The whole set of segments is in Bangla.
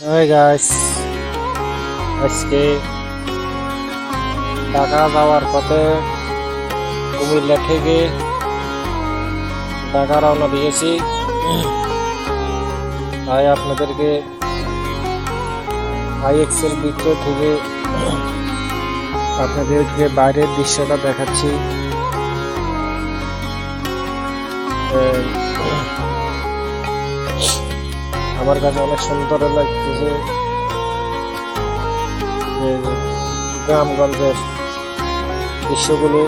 হাই গাইস আজকে ঢাকা যাওয়ার পথে কুমিল্লা থেকে ঢাকা রওনা দিয়েছি। তাই আপনাদেরকে আইএক্সের ভিতর থেকে আপনাদেরকে বাইরের দৃশ্যটা দেখাচ্ছি। আমার কাছে অনেক সুন্দর লাগতেছে গ্রামগঞ্জের দৃশ্যগুলো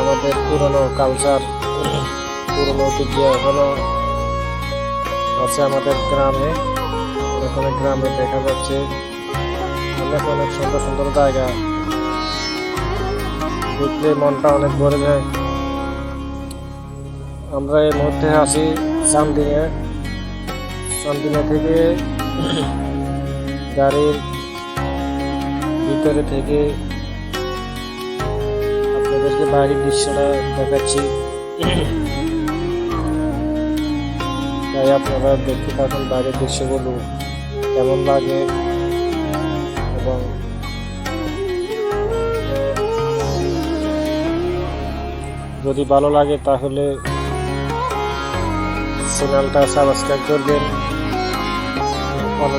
আমাদের পুরনো কালচার পুরনো ঐতিহ্য এখনও আছে আমাদের গ্রামে। অনেক গ্রামে দেখা যাচ্ছে অনেক অনেক সুন্দর সুন্দর জায়গা। দেখলে মনটা অনেক ভরে যায়। আমরা এই মুহূর্তে আছি চান্দিনে চান্দিনা থেকে গাড়ির ভিতরে থেকে আপনাদেরকে বাইরের দৃশ্যটা দেখাচ্ছি। তাই আপনারা দেখতে থাকুন বাইরের দৃশ্যগুলো, কেমন লাগে এবং যদি ভালো লাগে তাহলে চ্যানেলটা সাবস্ক্রাইব করবেন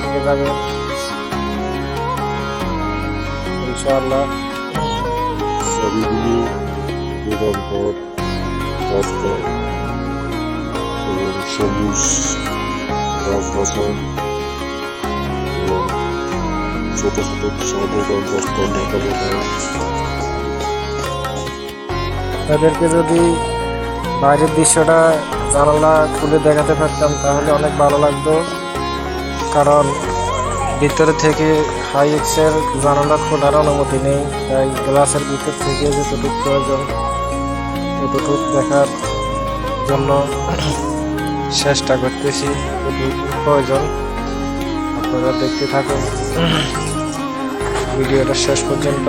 দিয়ে যাবেন। ইনশাআল্লাহ। ছবিগুলো নিরন্তর রাস্তা এবং সবুজ গাছগাছাল এবং ছোট ছোট তাদেরকে যদি বাইরের দৃশ্যটা জানালা খুলে দেখাতে পারতাম, তাহলে অনেক ভালো লাগতো। কারণ ভিতরে থেকে হাই এক্সের জানালা খোলার অনুমতি নেই, তাই গ্লাসের ভিতর থেকে যতটুকু প্রয়োজন ততটুকু দেখার জন্য চেষ্টা করতেছি প্রয়োজন। আপনারা দেখতে থাকুন। ভিডিওটা শেষ পর্যন্ত।